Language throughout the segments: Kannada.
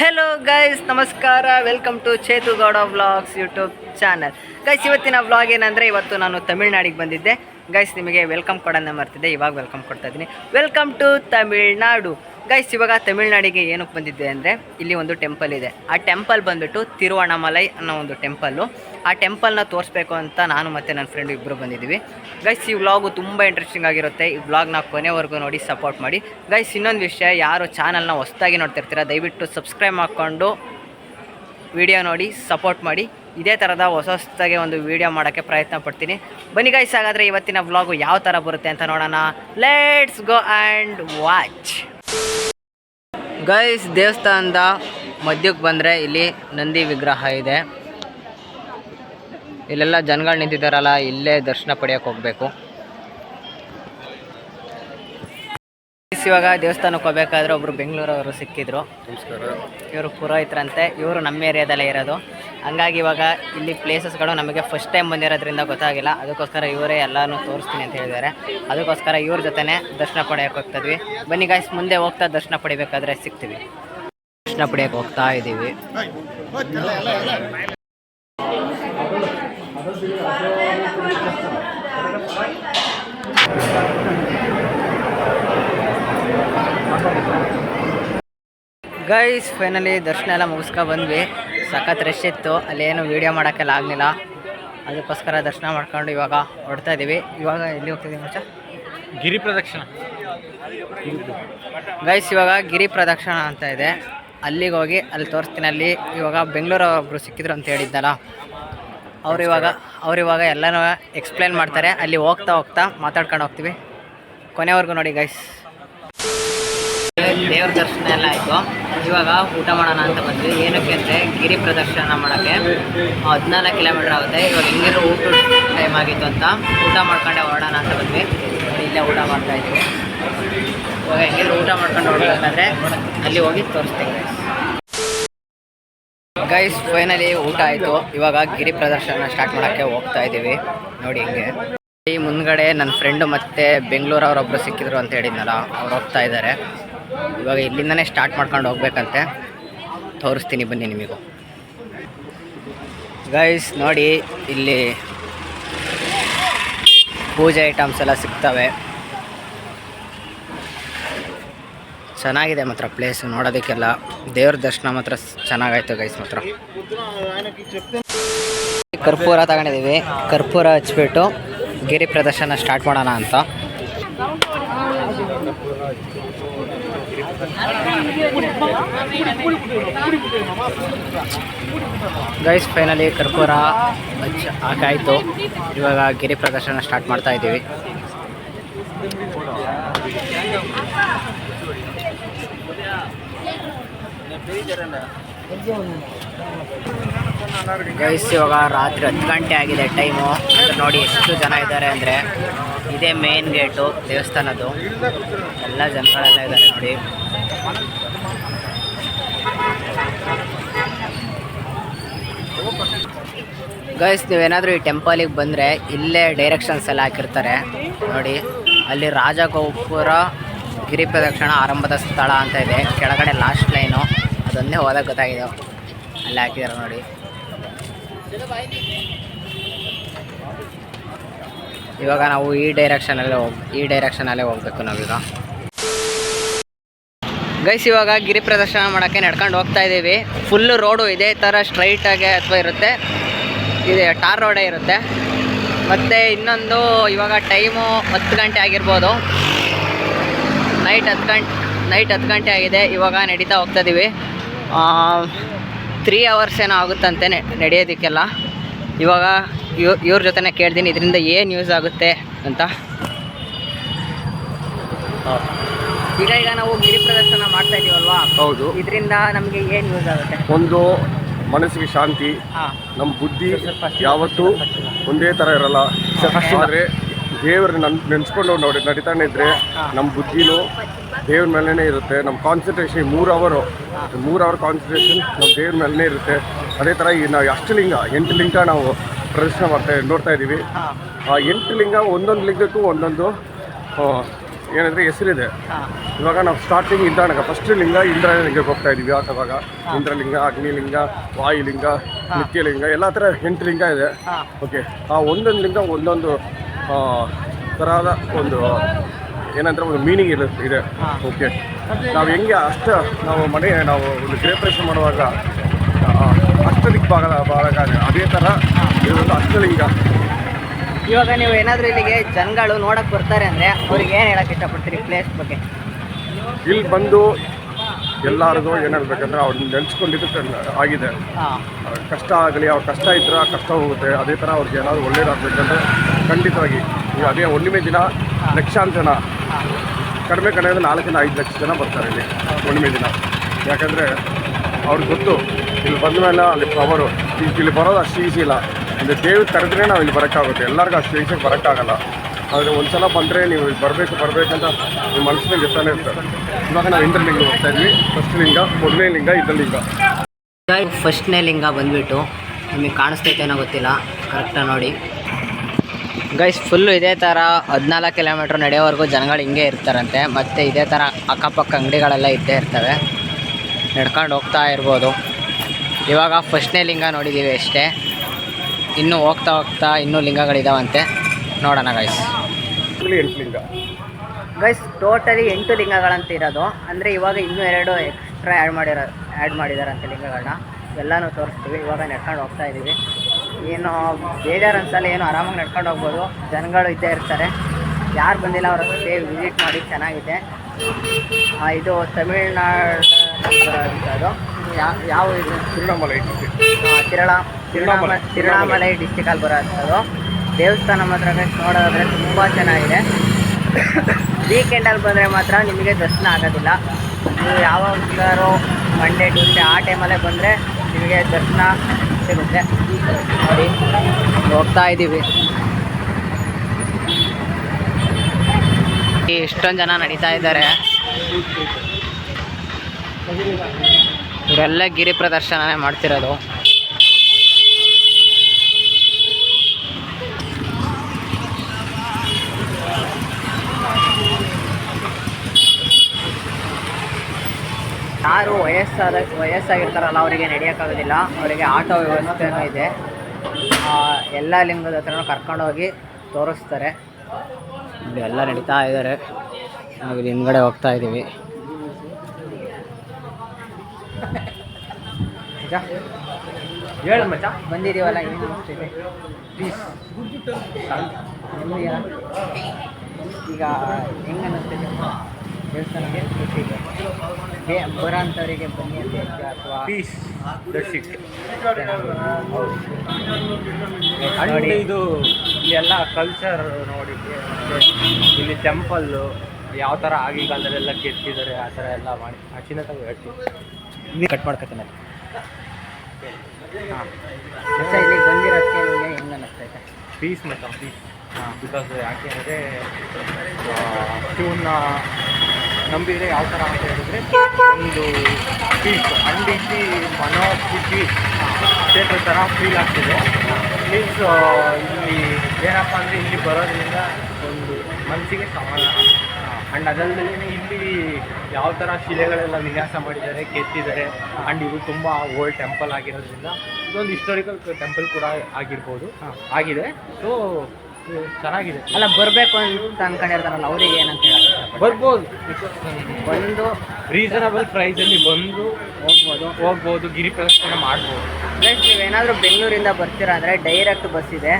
ಹೆಲೋ ಗೈಸ್ ನಮಸ್ಕಾರ. Welcome to Chethu Gowda vlogs YouTube channel guys ಇವತ್ತಿನ ವ್ಲಾಗ್ ಏನಂದರೆ ಇವತ್ತು ನಾನು ತಮಿಳ್ನಾಡಿಗೆ ಬಂದಿದ್ದೆ. ಗೈಸ್ ನಿಮಗೆ ವೆಲ್ಕಮ್ ಕೊಡೋಣ ಮರ್ತಿದ್ದೆ. ಇವಾಗ ವೆಲ್ಕಮ್ ಕೊಡ್ತಾ ಇದ್ದೀನಿ. Welcome to Tamil Nadu. ಗೈಸ್ ಇವಾಗ ತಮಿಳ್ನಾಡಿಗೆ ಏನಕ್ಕೆ ಬಂದಿದ್ದೆ ಅಂದರೆ ಇಲ್ಲಿ ಒಂದು ಟೆಂಪಲ್ ಇದೆ. ಆ ಟೆಂಪಲ್ ಬಂದುಬಿಟ್ಟು ತಿರುವಣ್ಣಾಮಲೈ ಅನ್ನೋ ಒಂದು ಟೆಂಪಲ್ಲು ಆ ಟೆಂಪಲ್ನ ತೋರಿಸ್ಬೇಕು ಅಂತ ನಾನು ಮತ್ತು ನನ್ನ ಫ್ರೆಂಡ್ ಇಬ್ಬರು ಬಂದಿದ್ದೀವಿ. ಗೈಸ್ ಈ ವ್ಲಾಗು ತುಂಬ ಇಂಟ್ರೆಸ್ಟಿಂಗ್ ಆಗಿರುತ್ತೆ. ಈ ವ್ಲಾಗ್ನ ಕೊನೆವರೆಗೂ ನೋಡಿ ಸಪೋರ್ಟ್ ಮಾಡಿ. ಗೈಸ್ ಇನ್ನೊಂದು ವಿಷಯ, ಯಾರು ಚಾನಲ್ನ ಹೊಸ್ದಾಗಿ ನೋಡ್ತಿರ್ತೀರ, ದಯವಿಟ್ಟು ಸಬ್ಸ್ಕ್ರೈಬ್ ಮಾಡಿಕೊಂಡು ವಿಡಿಯೋ ನೋಡಿ ಸಪೋರ್ಟ್ ಮಾಡಿ. ಇದೇ ಥರದ ಹೊಸ ಹೊಸದಾಗಿ ಒಂದು ವಿಡಿಯೋ ಮಾಡೋಕ್ಕೆ ಪ್ರಯತ್ನ ಪಡ್ತೀನಿ. ಬನ್ನಿ ಗೈಸ್ ಹಾಗಾದರೆ ಇವತ್ತಿನ ವ್ಲಾಗು ಯಾವ ಥರ ಬರುತ್ತೆ ಅಂತ ನೋಡೋಣ. Let's go and watch guys ದೇವಸ್ಥಾನದ ಮಧ್ಯಕ್ಕೆ ಬಂದರೆ ಇಲ್ಲಿ ನಂದಿ ವಿಗ್ರಹ ಇದೆ. ಇಲ್ಲೆಲ್ಲ ಜನಗಳು ನಿಂತಿದ್ದಾರಲ್ಲ ಇಲ್ಲೇ ದರ್ಶನ ಪಡೆಯೋಕೆ ಹೋಗಬೇಕು. ಇವಾಗ ದೇವಸ್ಥಾನಕ್ಕೆ ಹೋಗ್ಬೇಕಾದ್ರೆ ಒಬ್ರು ಬೆಂಗಳೂರವರು ಸಿಕ್ಕಿದ್ರು. ಇವರು ಪುರೋಹಿತರಂತೆ ಇವರು ನಮ್ಮ ಏರಿಯಾದಲ್ಲೇ ಇರೋದು. ಹಂಗಾಗಿ ಇವಾಗ ಇಲ್ಲಿ ಪ್ಲೇಸಸ್ಗಳು ನಮಗೆ ಫಸ್ಟ್ ಟೈಮ್ ಬಂದಿರೋದ್ರಿಂದ ಗೊತ್ತಾಗಿಲ್ಲ. ಅದಕ್ಕೋಸ್ಕರ ಇವರೇ ಎಲ್ಲನೂ ತೋರಿಸ್ತೀನಿ ಅಂತ ಹೇಳಿದ್ದಾರೆ. ಅದಕ್ಕೋಸ್ಕರ ಇವ್ರ ಜೊತೆನೇ ದರ್ಶನ ಪಡೆಯೋಕೆ ಹೋಗ್ತಿದ್ವಿ. ಬನ್ನಿ ಗಾಯ್ಸ್ ಮುಂದೆ ಹೋಗ್ತಾ ದರ್ಶನ ಪಡಿಬೇಕಾದ್ರೆ ಸಿಗ್ತೀವಿ. ದರ್ಶನ ಪಡೆಯೋಕೆ ಹೋಗ್ತಾ ಇದ್ದೀವಿ ಗೈಸ್ ಫೈನಲಿ ದರ್ಶನ ಎಲ್ಲ ಮುಗಿಸ್ಕೊ ಬಂದ್ವಿ. ಸಖತ್ ರಶ್ ಇತ್ತು. ಅಲ್ಲೇನು ವೀಡಿಯೋ ಮಾಡೋಕ್ಕೆಲ್ಲ ಆಗಲಿಲ್ಲ. ಅದಕ್ಕೋಸ್ಕರ ದರ್ಶನ ಮಾಡ್ಕೊಂಡು ಇವಾಗ ಹೊಡ್ತಾ ಇದ್ದೀವಿ ಇವಾಗ ಎಲ್ಲಿ ಹೋಗ್ತಿದ್ದೀವಿ ಮಚ್ಚ? ಗಿರಿ ಪ್ರದಕ್ಷಿಣ. ಗೈಸ್ ಇವಾಗ ಗಿರಿ ಪ್ರದಕ್ಷಿಣ ಅಂತ ಇದೆ. ಅಲ್ಲಿಗೆ ಹೋಗಿ ಅಲ್ಲಿ ತೋರಿಸ್ತೀನಿ. ಅಲ್ಲಿ ಇವಾಗ ಬೆಂಗಳೂರು ಒಬ್ಬರು ಸಿಕ್ಕಿದ್ರು ಅಂತ ಹೇಳಿದ್ದಲ್ಲ. ಅವ್ರು ಇವಾಗ ಅವ್ರು ಇವಾಗ ಎಲ್ಲನೂ ಎಕ್ಸ್ಪ್ಲೇನ್ ಮಾಡ್ತಾರೆ. ಅಲ್ಲಿ ಹೋಗ್ತಾ ಹೋಗ್ತಾ ಮಾತಾಡ್ಕೊಂಡು ಹೋಗ್ತೀವಿ. ಕೊನೆವರೆಗೂ ನೋಡಿ ಗೈಸ್ ದೇವ್ರ ದರ್ಶನ ಎಲ್ಲ ಆಯಿತು. ಇವಾಗ ಊಟ ಮಾಡೋಣ ಅಂತ ಬಂದ್ವಿ. ಏನಕ್ಕೆ ಅಂದರೆ ಗಿರಿ ಪ್ರದರ್ಶನ ಮಾಡೋಕ್ಕೆ. ಹದಿನಾಲ್ಕು ಕಿಲೋಮೀಟ್ರ್ ಆಗುತ್ತೆ. ಇವಾಗ ಹೆಂಗಿರೋ ಊಟ ಟೈಮ್ ಆಗಿತ್ತು ಅಂತ ಊಟ ಮಾಡ್ಕೊಂಡೆ ಹೊರಡೋಣ ಅಂತ ಬಂದ್ವಿ. ಇಲ್ಲೇ ಊಟ ಮಾಡ್ತಾ ಇದ್ವಿ ಇವಾಗ ಹೆಂಗಿದ್ರು ಊಟ ಮಾಡ್ಕೊಂಡು ಹೊರಡಬೇಕಾದ್ರೆ ಅಲ್ಲಿ ಹೋಗಿ ತೋರಿಸ್ತೀವಿ ಗೈಸ್ ಫೈನಲಿ ಊಟ ಆಯಿತು. ಇವಾಗ ಗಿರಿ ಪ್ರದರ್ಶನ ಸ್ಟಾರ್ಟ್ ಮಾಡೋಕ್ಕೆ ಹೋಗ್ತಾ ಇದ್ದೀವಿ ನೋಡಿ ಹಿಂಗೆ. ಈ ಮುಂದ್ಗಡೆ ನನ್ನ ಫ್ರೆಂಡು ಮತ್ತು ಬೆಂಗಳೂರು ಅವರೊಬ್ಬರು ಸಿಕ್ಕಿದ್ರು ಅಂತ ಹೇಳಿದ್ನಲ್ಲ, ಅವ್ರು ಹೋಗ್ತಾ ಇದ್ದಾರೆ ಇವಾಗ ಇಲ್ಲಿಂದನೇ ಸ್ಟಾರ್ಟ್ ಮಾಡ್ಕೊಂಡು ಹೋಗ್ಬೇಕಂತೆ. ತೋರಿಸ್ತೀನಿ ಬನ್ನಿ ನಿಮಗೂ. ಗೈಸ್ ನೋಡಿ, ಇಲ್ಲಿ ಪೂಜೆ ಐಟಮ್ಸ್ ಎಲ್ಲ ಸಿಗ್ತವೆ. ಚೆನ್ನಾಗಿದೆ ಮಾತ್ರ ಪ್ಲೇಸ್ ನೋಡೋದಕ್ಕೆಲ್ಲ. ದೇವ್ರ ದರ್ಶನ ಮಾತ್ರ ಚೆನ್ನಾಗಾಯ್ತು ಗೈಸ್ ಮಾತ್ರ. ಕರ್ಪೂರ ತಗೊಂಡಿದ್ದೀವಿ. ಕರ್ಪೂರ ಹಚ್ಬಿಟ್ಟು ಗಿರಿ ಪ್ರದರ್ಶನ ಸ್ಟಾರ್ಟ್ ಮಾಡೋಣ ಅಂತ. ಗೈಸ್ ಫೈನಲಿ ಕರ್ಪೂರ ಹಚ್ಚ ಹಾಕಾಯ್ತು ಇವಾಗ ಗಿರಿ ಪ್ರದರ್ಶನ ಸ್ಟಾರ್ಟ್ ಮಾಡ್ತಾ ಇದ್ದೀವಿ. ಗೈಸ್ ಇವಾಗ ರಾತ್ರಿ ಹತ್ತು ಗಂಟೆ ಆಗಿದೆ ಟೈಮು. ನೋಡಿ ಎಷ್ಟು ಜನ ಇದ್ದಾರೆ ಅಂದರೆ ಇದೇ ಮೇನ್ ಗೇಟು ದೇವಸ್ಥಾನದ್ದು. ಎಲ್ಲ ಜನಗಳೆಲ್ಲ ಇದ್ದಾರೆ ನೋಡಿ. ಗೈಸ್ ನೀವೇನಾದರೂ ಈ ಟೆಂಪಲಿಗೆ ಬಂದರೆ ಇಲ್ಲೇ ಡೈರೆಕ್ಷನ್ಸ್ ಎಲ್ಲ ಹಾಕಿರ್ತಾರೆ. ನೋಡಿ, ಅಲ್ಲಿ ರಾಜಗೋಪುರ ಗಿರಿ ಪ್ರದಕ್ಷಿಣ ಆರಂಭದ ಸ್ಥಳ ಅಂತ ಇದೆ. ಕೆಳಗಡೆ ಲಾಸ್ಟ್ ಲೈನು ಅದೊಂದೇ ಹೋದಾಗ ಗೊತ್ತಾಗಿದೆ. ಅಲ್ಲಿ ಹಾಕಿದಾರೆ ನೋಡಿ. ಇವಾಗ ನಾವು ಈ ಡೈರೆಕ್ಷನಲ್ಲೇ ಹೋಗಿ ಈ ಡೈರೆಕ್ಷನಲ್ಲೇ ಹೋಗ್ಬೇಕು ನಾವೀಗ. ಗೈಸ್ ಇವಾಗ ಗಿರಿ ಪ್ರದರ್ಶನ ಮಾಡೋಕ್ಕೆ ನಡ್ಕೊಂಡು ಹೋಗ್ತಾ ಇದ್ದೀವಿ. ಫುಲ್ಲು ರೋಡು ಇದೇ ಥರ ಸ್ಟ್ರೈಟಾಗೆ ಅಥವಾ ಇರುತ್ತೆ. ಇದೆ ಟಾರ್ ರೋಡೇ ಇರುತ್ತೆ. ಮತ್ತು ಇನ್ನೊಂದು ಇವಾಗ ಟೈಮು ಹತ್ತು ಗಂಟೆ ಆಗಿರ್ಬೋದು. ನೈಟ್ ಹತ್ತು ಗಂಟೆ ನೈಟ್ ಹತ್ತು ಗಂಟೆ ಆಗಿದೆ. ಇವಾಗ ನಡೀತಾ ಹೋಗ್ತಾ ಇದ್ದೀವಿ ತ್ರೀ ಅವರ್ಸ್ ಏನೋ ಆಗುತ್ತಂತೆ ನಡೆಯೋದಕ್ಕೆಲ್ಲ. ಇವಾಗ ಇವ್ ಇವ್ರ ಜೊತೆನೇ ಕೇಳ್ತೀನಿ ಇದರಿಂದ ಏನು ಯೂಸ್ ಆಗುತ್ತೆ ಅಂತ. ಈಗ ಈಗ ನಾವು ಗಿರಿ ಪ್ರದರ್ಶನ ಮಾಡ್ತಾ ಇದೀವಲ್ವಾ? ಹೌದು. ಇದರಿಂದ ನಮಗೆ ಏನು ಯೂಸ್ ಆಗುತ್ತೆ? ಒಂದು ಮನಸ್ಸಿಗೆ ಶಾಂತಿ ನಮ್ಮ ಬುದ್ಧಿ ಯಾವತ್ತೂ ಒಂದೇ ಥರ ಇರಲ್ಲ. ಆದರೆ ದೇವ್ರನ್ನ ನನ್ ನೆನ್ಸ್ಕೊಂಡು ನೋಡಿ ನಡಿತಾನೆ ಇದ್ರೆ ನಮ್ಮ ಬುದ್ಧಿನೂ ದೇವ್ರ ಮೇಲೇ ಇರುತ್ತೆ. ನಮ್ಮ ಕಾನ್ಸಂಟ್ರೇಷನ್ ಮೂರು ಅವರು ಮೂರು ಅವರ್ ಕಾನ್ಸಂಟ್ರೇಷನ್ ನಮ್ಮ ದೇವ್ರ ಮೇಲೆ ಇರುತ್ತೆ. ಅದೇ ಥರ ಈ ನಾವು ಅಷ್ಟು ಲಿಂಗ ಎಂಟು ಲಿಂಗ ನಾವು ಪ್ರದರ್ಶನ ಮಾಡ್ತಾ ನೋಡ್ತಾ ಇದ್ದೀವಿ ಆ ಎಂಟು ಲಿಂಗ ಒಂದೊಂದು ಲಿಂಗಕ್ಕೂ ಒಂದೊಂದು ಏನಂದರೆ ಹೆಸರಿದೆ. ಇವಾಗ ನಾವು ಸ್ಟಾರ್ಟಿಂಗ್ ಇಂದ್ರಾಣಗ ಫಸ್ಟ್ ಲಿಂಗ ಇಂದ್ರಲಿಂಗಕ್ಕೆ ಹೋಗ್ತಾ ಇದೀವಿ ಆವಾಗ ಇಂದ್ರಲಿಂಗ ಅಗ್ನಿಲಿಂಗ ವಾಯುಲಿಂಗ ನಿತ್ಯಲಿಂಗ ಎಲ್ಲ ಥರ ಎಂಟು ಲಿಂಗ ಇದೆ. ಓಕೆ ಆ ಒಂದೊಂದು ಲಿಂಗ ಒಂದೊಂದು ತರಹದ ಒಂದು ಏನಂದ್ರೆ ಒಂದು ಮೀನಿಂಗ್ ಇದೆ. ಇದೆ ಓಕೆ ನಾವು ಹೆಂಗೆ ಅಷ್ಟು ನಾವು ಮನೆ ನಾವು ಒಂದು ಗೃಹಪ್ರವೇಶ ಮಾಡುವಾಗ ಆ, ಭಾಗ ಭಾಗದ ಭಾಗ ಅದೇ ಥರ ಇದೊಂದು ಅಷ್ಟಲಿಂಗ ಇವಾಗ ನೀವು ಏನಾದರೂ ಇಲ್ಲಿಗೆ ಜನಗಳು ನೋಡಕ್ಕೆ ಬರ್ತಾರೆ ಅಂದರೆ ಅವ್ರಿಗೆ ಏನು ಹೇಳಕ್ಕೆ ಇಷ್ಟಪಡ್ತೀರಿ ಪ್ಲೇಸ್ ಬಗ್ಗೆ? ಇಲ್ಲಿ ಬಂದು ಎಲ್ಲರಿಗೂ ಏನಾಗಬೇಕಂದ್ರೆ ಅವ್ರನ್ನ ನೆನೆಸ್ಕೊಂಡಿದ್ದು ಆಗಿದೆ. ಕಷ್ಟ ಆಗಲಿ ಅವ್ರ ಕಷ್ಟ ಇದ್ರೆ ಕಷ್ಟ ಹೋಗುತ್ತೆ. ಅದೇ ಥರ ಅವ್ರಿಗೆ ಏನಾದರೂ ಒಳ್ಳೇದಾಗಬೇಕಂದ್ರೆ ಖಂಡಿತವಾಗಿ. ಈಗ ಅದೇ ಹುಣ್ಣಿಮೆ ದಿನ ಲಕ್ಷಾಂತರ ಜನ ಕಡಿಮೆ ಕಡಿಮೆ ನಾಲ್ಕರಿಂದ ಐದು ಲಕ್ಷ ಜನ ಬರ್ತಾರೆ ಇಲ್ಲಿ ಹುಣ್ಣಿಮೆ ದಿನ. ಯಾಕಂದರೆ ಅವ್ರಿಗೆ ಗೊತ್ತು, ಇಲ್ಲಿ ಬಂದ ಮೇಲೆ ಅಲ್ಲಿ ಪವರು ಇಲ್ಲಿ ಬರೋದು ಅಷ್ಟು ಈಸಿ ಇಲ್ಲ. ಇಲ್ಲಿ ದೇವ್ರು ಕರೆದ್ರೆ ನಾವು ಇಲ್ಲಿ ಬರೋಕ್ಕಾಗುತ್ತೆ. ಎಲ್ಲರಿಗೂ ಅಷ್ಟು ಈಸಿಯಾಗಿ ಬರೋಕ್ಕಾಗಲ್ಲ. ಆದರೆ ಒಂದು ಸಲ ಬಂದರೆ ನೀವು ಇಲ್ಲಿ ಬರಬೇಕು ಬರಬೇಕಂತ ನಿಮ್ಮ ಮನಸ್ಸಿನಲ್ಲಿ ಇರ್ತಾನೆ ಇರ್ತಾರೆ ಇವಾಗ ನಾವು ಇಂದ್ರಲಿಂಗ ಹೋಗ್ತಾ ಇದ್ವಿ. ಫಸ್ಟ್ ಲಿಂಗ ಮೊದಲನೇ ಲಿಂಗ ಇದ್ರಲಿಂಗ ಫಸ್ಟ್ನೇ ಲಿಂಗ ಬಂದ್ಬಿಟ್ಟು ನಿಮಗೆ ಕಾಣಿಸ್ತೈತೇನೋ ಗೊತ್ತಿಲ್ಲ. ಕರೆಕ್ಟಾಗಿ ನೋಡಿ. ಗೈಸ್ ಫುಲ್ಲು ಇದೇ ಥರ ಹದಿನಾಲ್ಕು ಕಿಲೋಮೀಟ್ರ್ ನಡೆಯೋವರೆಗೂ ಜನಗಳು ಹಿಂಗೆ ಇರ್ತಾರಂತೆ. ಮತ್ತು ಇದೇ ಥರ ಅಕ್ಕಪಕ್ಕ ಅಂಗಡಿಗಳೆಲ್ಲ ಇದ್ದೇ ಇರ್ತವೆ. ನಡ್ಕೊಂಡು ಹೋಗ್ತಾ ಇರ್ಬೋದು. ಇವಾಗ ಫಸ್ಟ್ನೇ ಲಿಂಗ ನೋಡಿದ್ದೀವಿ ಅಷ್ಟೇ. ಇನ್ನೂ ಹೋಗ್ತಾ ಹೋಗ್ತಾ ಇನ್ನೂ ಲಿಂಗಗಳಿದಾವಂತೆ. ನೋಡೋಣ ಗೈಸ್ ಲಿಂಗ ಗೈಸ್ ಟೋಟಲಿ ಎಂಟು ಲಿಂಗಗಳಂತ ಇರೋದು. ಅಂದರೆ ಇವಾಗ ಇನ್ನೂ ಎರಡು ಎಕ್ಸ್ಟ್ರಾ ಆ್ಯಡ್ ಮಾಡಿರೋ ಆ್ಯಡ್ ಮಾಡಿದಾರಂತೆ ಲಿಂಗಗಳನ್ನ. ಎಲ್ಲನೂ ತೋರಿಸ್ತೀವಿ. ಇವಾಗ ನಡ್ಕೊಂಡು ಹೋಗ್ತಾ ಇದ್ದೀವಿ ಏನು ಬೇಜಾರು ಅನ್ಸಲ್ಲ ಏನು ಆರಾಮಾಗಿ ನಡ್ಕೊಂಡು ಹೋಗ್ಬೋದು. ಜನಗಳು ಇದ್ದೇ ಇರ್ತಾರೆ. ಯಾರು ಬಂದಿಲ್ಲ ಅವ್ರ ಜೊತೆ ವಿಸಿಟ್ ಮಾಡಿ ಚೆನ್ನಾಗಿದೆ. ಇದು ತಮಿಳ್ನಾಡು ಯಾವ ಯಾವ ಇದು? ತಿರುಳ ತಿರುಣಾಮ ತಿರುಣಾಮಲೈ. ಡಿಸ್ಟಿಕಲ್ಲಿ ಬರೋಂಥದ್ದು ದೇವಸ್ಥಾನ ಮಾತ್ರ ನೋಡೋದಾದ್ರೆ ತುಂಬ ಚೆನ್ನಾಗಿದೆ. ವೀಕೆಂಡಲ್ಲಿ ಬಂದರೆ ಮಾತ್ರ ನಿಮಗೆ ದರ್ಶನ ಆಗೋದಿಲ್ಲ. ನೀವು ಯಾವಾಗಾರು ಮಂಡೇ ಟ್ಯೂಸ್ಡೇ ಆ ಟೈಮಲ್ಲೇ ಬಂದರೆ ನಿಮಗೆ ದರ್ಶನ ಸಿಗುತ್ತೆ ನೋಡಿ ಹೋಗ್ತಾ ಇದ್ದೀವಿ ಎಷ್ಟೊಂದು ಜನ ನಡೀತಾ ಇದ್ದಾರೆ. ಇವರೆಲ್ಲ ಗಿರಿ ಪ್ರದರ್ಶನನೇ ಮಾಡ್ತಿರೋದು. ಯಾರು ವಯಸ್ಸಾದ ವಯಸ್ಸಾಗಿರ್ತಾರಲ್ಲ ಅವರಿಗೆ ನಡೆಯೋಕ್ಕಾಗೋದಿಲ್ಲ. ಅವರಿಗೆ ಆಟೋ ವ್ಯವಸ್ಥೆನೂ ಇದೆ. ಆ, ಎಲ್ಲ ಲಿಂಗದ ಹತ್ರನೂ ಕರ್ಕೊಂಡೋಗಿ ತೋರಿಸ್ತಾರೆ. ಎಲ್ಲ ನಡೀತಾ ಇದ್ದಾರೆ. ನಾವು ಇಲ್ಲಿ ಹಿಂದ್ಗಡೆ ಹೋಗ್ತಾ ಇದ್ದೀವಿ. ಹೇಳು ಮಚ್ಚ. ಬಂದಿದ್ದೀವಲ್ಲ ಏನು ಅನಿಸ್ತಿದೆ ಪ್ಲೀಸ್ ಈಗ ಹೆಂಗೆ ಅನ್ನಿಸ್ತಿದೆ ದೇವಸ್ಥಾನಕ್ಕೆ ಬೇ ಬರೋಂಥವರಿಗೆ ಬನ್ನಿ ಅಂತ ಅಥವಾ ಪೀಸ್ ಇಟ್ ನೋಡಿ ಇದು ಇಲ್ಲೆಲ್ಲ ಕಲ್ಚರ್ ನೋಡಿ ಇಲ್ಲಿ ಟೆಂಪಲ್ಲು ಯಾವ ಥರ ಆಗಿ ಕಾಲದಲ್ಲೆಲ್ಲ ಕೆತ್ತಿದ್ದಾರೆ ಆ ಥರ ಎಲ್ಲ ಮಾಡಿ. ಅಚ್ಚಿನ ತಾವು ಹೇಳ್ತೀವಿ ಕಟ್ ಮಾಡ್ಕೊತಾನೆ ಹಾಂ. ಮತ್ತೆ ಇಲ್ಲಿಗೆ ಬಂದಿರೋಕ್ಕೆ ನಿಮಗೆ ಹೆಂಗೆ ಅನ್ನಿಸ್ತೈತೆ ಪೀಸ್ ಮತ್ತು ಪೀಸ್ ಬಿಕಾಸ್ ಯಾಕೆ ಅಂದರೆ ಶಿವನ್ನ ನಂಬಿದರೆ ಯಾವ ಥರ ಅಂತ ಹೇಳಿದ್ರೆ, ಒಂದು ಪೀಸ್ ಅಂಡ್ ಇಲ್ಲಿ ಮನೋಸ್ಥಿತಿ ಕ್ಷೇತ್ರ ಥರ ಫೀಲ್ ಆಗ್ತಿದೆ. ಪ್ಲೀಸ್ ಇಲ್ಲಿ ಏನಪ್ಪ ಅಂದರೆ ಇಲ್ಲಿ ಬರೋದ್ರಿಂದ ಒಂದು ಮನಸ್ಸಿಗೆ ಸಮಾನ ಆ್ಯಂಡ್ ಅದಲ್ಲದೆ ಇಲ್ಲಿ ಯಾವ ಥರ ಶಿಲೆಗಳೆಲ್ಲ ವಿನ್ಯಾಸ ಮಾಡಿದ್ದಾರೆ, ಕೆತ್ತಿದ್ದಾರೆ ಆ್ಯಂಡ್ ಇದು ತುಂಬ ಓಲ್ಡ್ ಟೆಂಪಲ್ ಆಗಿರೋದ್ರಿಂದ, ಇದೊಂದು ಹಿಸ್ಟೋರಿಕಲ್ ಟೆಂಪಲ್ ಕೂಡ ಆಗಿರ್ಬೋದು. ಆಗಿದೆ. ಸೊ ಚೆನ್ನಾಗಿದೆ. ಅಲ್ಲ ಬರಬೇಕು ಅಂತ ಅನ್ಕೊಂಡಿರ್ತಾರಲ್ಲ ಅವರಿಗೆ ಏನಂತ ಹೇಳಿ? ಬರ್ಬೋದು. ಬಂದು ರೀಸನಬಲ್ ಪ್ರೈಸಲ್ಲಿ ಬಂದು ಹೋಗ್ಬೋದು. ಹೋಗ್ಬೋದು ಗಿರಿ ಪ್ರದಕ್ಷಿಣೆ ಮಾಡ್ಬೋದು. ಪ್ಲಸ್ ನೀವೇನಾದರೂ ಬೆಂಗಳೂರಿಂದ ಬರ್ತೀರಾ ಅಂದರೆ ಡೈರೆಕ್ಟ್ ಬಸ್ ಇದೆ.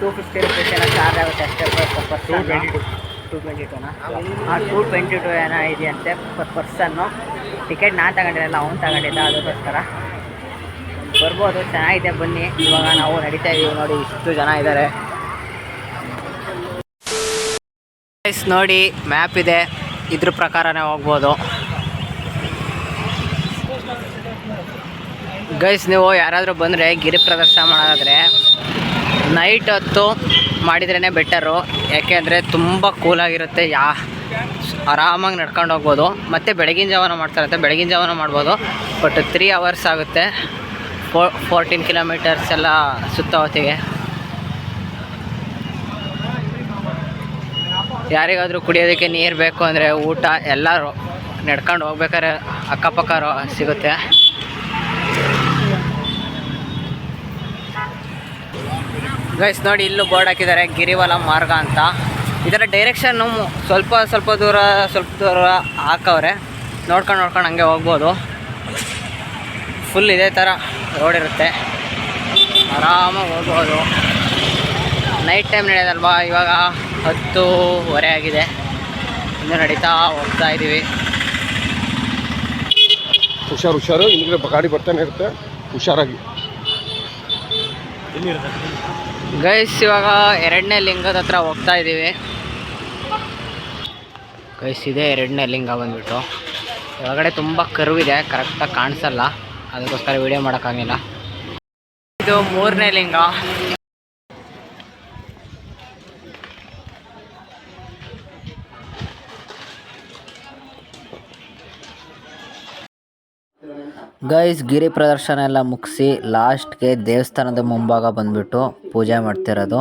ಟೂ ಫಿಫ್ಟಿ ರುಪೀಸ್ ಏನೋ ಚಾರ್ಜ್ ಆಗುತ್ತೆ ಅಷ್ಟೇ per two person twenty two two twenty ಟೂನಾ ಆ ಟೂ ಟ್ವೆಂಟಿ ಟು ಏನೋ ಇದೆಯಂತೆ ಪರ್ ಪರ್ಸನ್ನು ಟಿಕೆಟ್ ನಾನು ತಗೊಂಡಿರಲ್ಲ ಅವ್ನು ತಗೊಂಡಿದ್ದ ಅದಕ್ಕೋಸ್ಕರ. ಬರ್ಬೋದು ಚೆನ್ನಾಗಿದೆ ಬನ್ನಿ. ಇವಾಗ ನಾವು ನಡೀತಾ ಇದ್ದೀವಿ ನೋಡಿ ಇಷ್ಟು ಜನ ಇದ್ದಾರೆ ನೋಡಿ ಮ್ಯಾಪ್ ಇದೆ. ಇದ್ರ ಪ್ರಕಾರನೇ ಹೋಗ್ಬೋದು. ಗೈಸ್ ನೀವು ಯಾರಾದರೂ ಬಂದರೆ ಗಿರಿ ಪ್ರದರ್ಶನ ಮಾಡೋದಾದರೆ ನೈಟ್ ಹೊತ್ತು ಮಾಡಿದ್ರೇ ಬೆಟರು ಯಾಕೆಂದರೆ ತುಂಬ ಕೂಲಾಗಿರುತ್ತೆ ಯಾ, ಆರಾಮಾಗಿ ನಡ್ಕೊಂಡು ಹೋಗ್ಬೋದು. ಮತ್ತು ಬೆಳಗಿನ ಜಾವನ ಮಾಡ್ತಾರಂತೆ ಬೆಳಗಿನ ಜಾವನ ಮಾಡ್ಬೋದು. ಬಟ್ ತ್ರೀ ಅವರ್ಸ್ ಆಗುತ್ತೆ. ಫೋರ್ಟೀನ್ ಕಿಲೋಮೀಟರ್ಸ್ ಎಲ್ಲ ಸುತ್ತ ಹೊತ್ತಿಗೆ ಯಾರಿಗಾದರೂ ಕುಡಿಯೋದಕ್ಕೆ ನೀರು ಬೇಕು ಅಂದರೆ ಊಟ, ಎಲ್ಲರೂ ನಡ್ಕೊಂಡು ಹೋಗ್ಬೇಕಾದ್ರೆ ಅಕ್ಕಪಕ್ಕ ಸಿಗುತ್ತೆ. ಗೈಸ್ ನೋಡಿ ಇಲ್ಲೂ ಬೋರ್ಡ್ ಹಾಕಿದ್ದಾರೆ, ಗಿರಿವಲ ಮಾರ್ಗ ಅಂತ. ಇದರ ಡೈರೆಕ್ಷನ್ನು ಸ್ವಲ್ಪ ಸ್ವಲ್ಪ ದೂರ ಸ್ವಲ್ಪ ದೂರ ಹಾಕವ್ರೆ. ನೋಡ್ಕೊಂಡು ನೋಡ್ಕೊಂಡು ಹಂಗೆ ಹೋಗ್ಬೋದು. ಫುಲ್ ಇದೇ ಥರ ರೋಡ್ ಇರುತ್ತೆ. ಆರಾಮಾಗಿ ಹೋಗ್ಬೋದು. ನೈಟ್ ಟೈಮ್ ನಡೆಯೋದಲ್ವಾ? ಇವಾಗ ಹತ್ತೂವರೆ ಆಗಿದೆ. ಇನ್ನು ನಡೀತಾ ಹೋಗ್ತಾ ಇದ್ದೀವಿ ಹುಷಾರು ಹುಷಾರು. ಹಿಂದ್ಗಡೆ ಗಾಡಿ ಬರ್ತಾನೆ ಇರುತ್ತೆ. ಹುಷಾರಾಗಿ. ಗೈಸ್ ಇವಾಗ ಎರಡನೇ ಲಿಂಗದ ಹತ್ರ ಹೋಗ್ತಾ ಇದ್ದೀವಿ ಗೈಸ್ ಇದೆ ಎರಡನೇ ಲಿಂಗ ಬಂದ್ಬಿಟ್ಟು. ಒಳಗಡೆ ತುಂಬ ಕರುವಿದೆ. ಕರೆಕ್ಟಾಗಿ ಕಾಣಿಸಲ್ಲ. ಅದಕ್ಕೋಸ್ಕರ ವಿಡಿಯೋ ಮಾಡೋಕ್ಕಾಗಿಲ್ಲ. ಇದು ಮೂರನೇ ಲಿಂಗ. ಗೈಸ್ ಗಿರಿ ಪ್ರದರ್ಶನ ಎಲ್ಲ ಮುಗಿಸಿ ಲಾಸ್ಟ್ಗೆ ದೇವಸ್ಥಾನದ ಮುಂಭಾಗ ಬಂದ್ಬಿಟ್ಟು ಪೂಜೆ ಮಾಡ್ತಿರೋದು.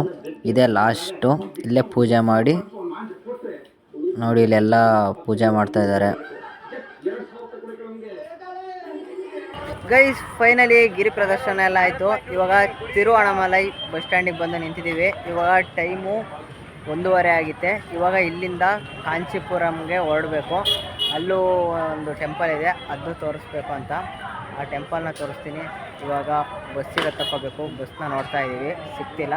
ಇದೇ ಲಾಸ್ಟು ಇಲ್ಲೇ ಪೂಜೆ ಮಾಡಿ ನೋಡಿ ಇಲ್ಲೆಲ್ಲ ಪೂಜೆ ಮಾಡ್ತಾ ಇದ್ದಾರೆ. ಗೈಸ್ ಫೈನಲಿ ಗಿರಿ ಪ್ರದರ್ಶನ ಎಲ್ಲ ಆಯಿತು. ಇವಾಗ ತಿರುವಣಮಲೈ ಬಸ್ ಸ್ಟ್ಯಾಂಡಿಗೆ ಬಂದು ನಿಂತಿದ್ದೀವಿ. ಇವಾಗ ಟೈಮು ಒಂದೂವರೆ ಆಗಿತ್ತೆ. ಇವಾಗ ಇಲ್ಲಿಂದ ಕಾಂಚೀಪುರಂಗೆ ಹೊರಡಬೇಕು. ಅಲ್ಲೂ ಒಂದು ಟೆಂಪಲ್ ಇದೆ. ಅದು ತೋರಿಸ್ಬೇಕು ಅಂತ. ಆ ಟೆಂಪಲ್ನ ತೋರಿಸ್ತೀನಿ. ಇವಾಗ ಬಸ್ಸಿಗೆ ತಗೋಬೇಕು ಬಸ್ನ ನೋಡ್ತಾ ಇದ್ದೀವಿ. ಸಿಕ್ತಿಲ್ಲ.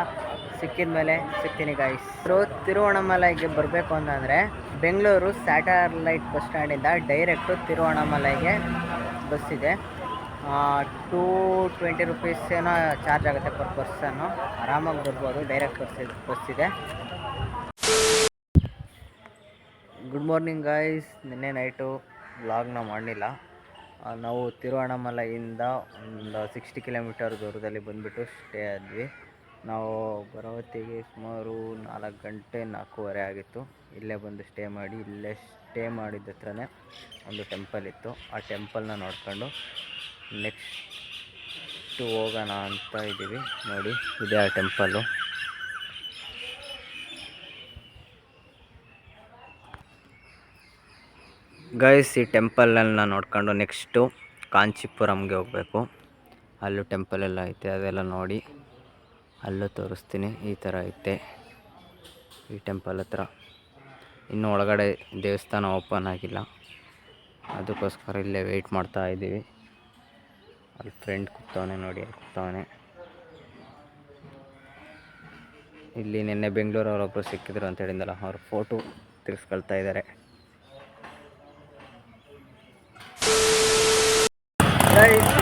ಸಿಕ್ಕಿದ ಮೇಲೆ ಸಿಗ್ತೀನಿ ಗಾಯ್ಸ್ ತಿರುವಣಮಲೈಗೆ ಬರಬೇಕು ಅಂತಂದರೆ ಬೆಂಗಳೂರು ಸ್ಯಾಟಲೈಟ್ ಬಸ್ ಸ್ಟ್ಯಾಂಡಿಂದ ಡೈರೆಕ್ಟು ತಿರುವಣಮಲೈಗೆ ಬಸ್ ಇದೆ. ಟೂ ಟ್ವೆಂಟಿ ರುಪೀಸ್ ಏನೋ ಚಾರ್ಜ್ ಆಗುತ್ತೆ ಪರ್ ಪರ್ಸನ್ನು ಆರಾಮಾಗಿ ಬರ್ಬೋದು. ಡೈರೆಕ್ಟ್ ಬಸ್ ಬಸ್ ಇದೆ. ಗುಡ್ ಮಾರ್ನಿಂಗ್ ಗಾಯ್ಸ್ ನಿನ್ನೆ ನೈಟು ವ್ಲಾಗ್ನ ಮಾಡಲಿಲ್ಲ. ನಾವು ತಿರುವಣ್ಣಾಮಲೈಯಿಂದ ಒಂದು ಸಿಕ್ಸ್ಟಿ ಕಿಲೋಮೀಟರ್ ದೂರದಲ್ಲಿ ಬಂದುಬಿಟ್ಟು ಸ್ಟೇ ಆದ್ವಿ. ನಾವು ಬರೋ ಹೊತ್ತಿಗೆ ಸುಮಾರು ನಾಲ್ಕು ಗಂಟೆ ನಾಲ್ಕೂವರೆ ಆಗಿತ್ತು. ಇಲ್ಲೇ ಬಂದು ಸ್ಟೇ ಮಾಡಿ, ಇಲ್ಲೇ ಸ್ಟೇ ಮಾಡಿದ ಹತ್ರನೇ ಒಂದು ಟೆಂಪಲ್ ಇತ್ತು. ಆ ಟೆಂಪಲ್ನ ನೋಡ್ಕೊಂಡು ನೆಕ್ಸ್ಟ್ ಹೋಗೋಣ ಅಂತ ಇದ್ದೀವಿ. ನೋಡಿ, ಇದೇ ಆ ಟೆಂಪಲ್ಲು ಗೈಸ್, ಈ ಟೆಂಪಲನ್ನ ನೋಡ್ಕೊಂಡು ನೆಕ್ಸ್ಟು ಕಾಂಚೀಪುರಂಗೆ ಹೋಗಬೇಕು. ಅಲ್ಲೂ ಟೆಂಪಲ್ ಎಲ್ಲ ಐತೆ, ಅದೆಲ್ಲ ನೋಡಿ ಅಲ್ಲೂ ತೋರಿಸ್ತೀನಿ, ಈ ಥರ ಐತೆ ಈ ಟೆಂಪಲ್ ಹತ್ರ. ಇನ್ನು ಒಳಗಡೆ ದೇವಸ್ಥಾನ ಓಪನ್ ಆಗಿಲ್ಲ. ಅದಕ್ಕೋಸ್ಕರ ಇಲ್ಲೇ ವೆಯ್ಟ್ ಮಾಡ್ತಾ ಇದ್ದೀವಿ. ಅಲ್ಲಿ ಫ್ರೆಂಡ್ ಕೂತವನೆ ನೋಡಿ, ಅಲ್ಲಿ ಕೂತವನೆ. ಇಲ್ಲಿ ನಿನ್ನೆ ಬೆಂಗಳೂರವ್ರೊಬ್ಬರು ಸಿಕ್ಕಿದ್ರು ಅಂತ ಹೇಳಿದ್ದಲ್ಲ ಅವ್ರ ಫೋಟೋ ತಿರ್ಸ್ಕೊಳ್ತಾ ಇದ್ದಾರೆ.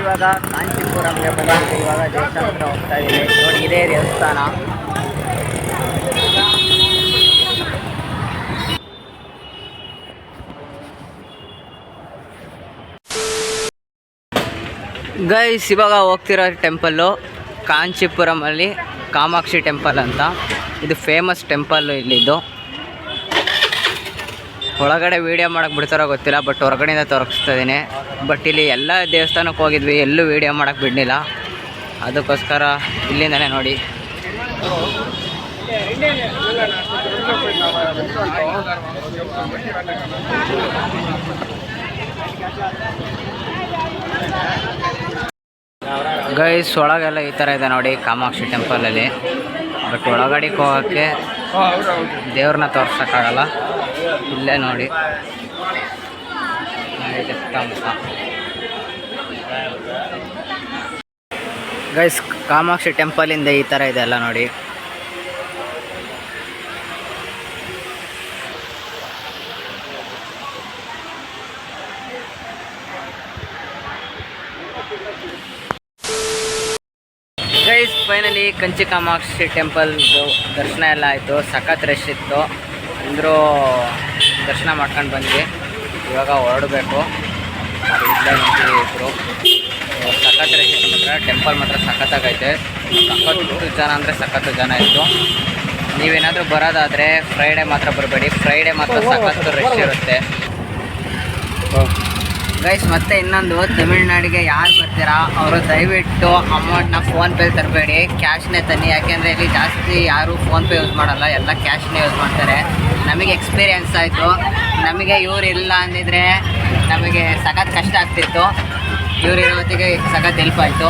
ಇವಾಗ ಕಾಂಚೀಪುರಂಗೆ ಬಂದಿದ್ದೀವಿ ಇವಾಗ ದೇವಸ್ಥಾನ ಹತ್ರ ಹೋಗ್ತಾ ಇದ್ದೀವಿ ನೋಡಿ ಇದೇ ದೇವಸ್ಥಾನ ಗೈಸ್ ಇವಾಗ ಹೋಗ್ತಿರೋ ಟೆಂಪಲ್ಲು ಕಾಂಚೀಪುರಮಲ್ಲಿ ಕಾಮಾಕ್ಷಿ ಟೆಂಪಲ್ ಅಂತ ಇದು ಫೇಮಸ್ ಟೆಂಪಲ್ಲು ಇಲ್ಲಿದ್ದು ಒಳಗಡೆ ವೀಡಿಯೋ ಮಾಡಕ್ಕೆ ಬಿಡ್ತಾರೋ ಗೊತ್ತಿಲ್ಲ ಬಟ್ ಹೊರಗಡೆಯಿಂದ ತೋರಿಸ್ತಾ ಇದ್ದೀನಿ ಬಟ್ ಇಲ್ಲಿ ಎಲ್ಲ ದೇವಸ್ಥಾನಕ್ಕೆ ಹೋಗಿದ್ವಿ, ಎಲ್ಲೂ ವೀಡಿಯೋ ಮಾಡಕ್ಕೆ ಬಿಡಲಿಲ್ಲ. ಅದಕ್ಕೋಸ್ಕರ ಇಲ್ಲಿಂದನೇ ನೋಡಿ. ಗೈಸ್ ಒಳಗೆಲ್ಲ ಈ ಥರ ಇದೆ ನೋಡಿ, ಕಾಮಾಕ್ಷಿ ಟೆಂಪಲಲ್ಲಿ ಬಟ್ ಒಳಗಡೆಗೆ ಹೋಗೋಕ್ಕೆ ದೇವ್ರನ್ನ ತೋರ್ಸೋಕ್ಕಾಗಲ್ಲ. ಇಲ್ಲೇ ನೋಡಿ. ಇದೆ. ಗೈಸ್ ಕಾಮಾಕ್ಷಿ ಟೆಂಪಲಿಂದ ಈ ಥರ ಇದೆ ಎಲ್ಲ ನೋಡಿ. ಗೈಸ್ ಫೈನಲಿ ಕಂಚಿ ಕಾಮಾಕ್ಷಿ ಟೆಂಪಲ್ದು ದರ್ಶನ ಎಲ್ಲ ಆಯಿತು. ಸಖತ್ ರಶ್ ಇತ್ತು. ಅಂದರೂ ದರ್ಶನ ಮಾಡ್ಕೊಂಡು ಬಂದ್ವಿ. ಇವಾಗ ಹೊರಡಬೇಕು. ಇಲ್ಲೇ ನಿಂತಿದ್ದೀವಿ ಇಬ್ಬರು ಸಖತ್ ರಶ್ ಮಾತ್ರ. ಟೆಂಪಲ್ ಮಾತ್ರ ಸಖತ್ತಾಗೈತೆ. ಸಖತ್ತು ಜನ ಅಂದರೆ ಸಖತ್ತು ಜನ ಇತ್ತು. ನೀವೇನಾದರೂ ಬರೋದಾದರೆ ಫ್ರೈಡೇ ಮಾತ್ರ ಬರಬೇಡಿ. ಫ್ರೈಡೇ ಮಾತ್ರ ಸಖತ್ತು ರಶ್ ಇರುತ್ತೆ. ಗೈಸ್ ಮತ್ತೆ ಇನ್ನೊಂದು. ತಮಿಳ್ನಾಡಿಗೆ ಯಾರು ಬರ್ತೀರಾ? ಅವರು ದಯವಿಟ್ಟು ಅಮೌಂಟ್ನ ಫೋನ್ಪೇ ತರಬೇಡಿ. ಕ್ಯಾಶ್ನೇ ತನ್ನಿ. ಯಾಕೆಂದರೆ ಇಲ್ಲಿ ಜಾಸ್ತಿ ಯಾರೂ ಫೋನ್ಪೇ ಯೂಸ್ ಮಾಡಲ್ಲ. ಎಲ್ಲ ಕ್ಯಾಶ್ನೇ ಯೂಸ್ ಮಾಡ್ತಾರೆ. ನಮಗೆ ಎಕ್ಸ್ಪೀರಿಯನ್ಸ್ ಆಯಿತು. ನಮಗೆ ಇವ್ರು ಇಲ್ಲ ಅಂದಿದ್ರೆ ನಮಗೆ ಸಖತ್ ಕಷ್ಟ ಆಗ್ತಿತ್ತು. ಇವ್ರು ಇರೋ ಹೊತ್ತಿಗೆ ಸಖತ್ ಹೆಲ್ಪ್ ಆಯಿತು.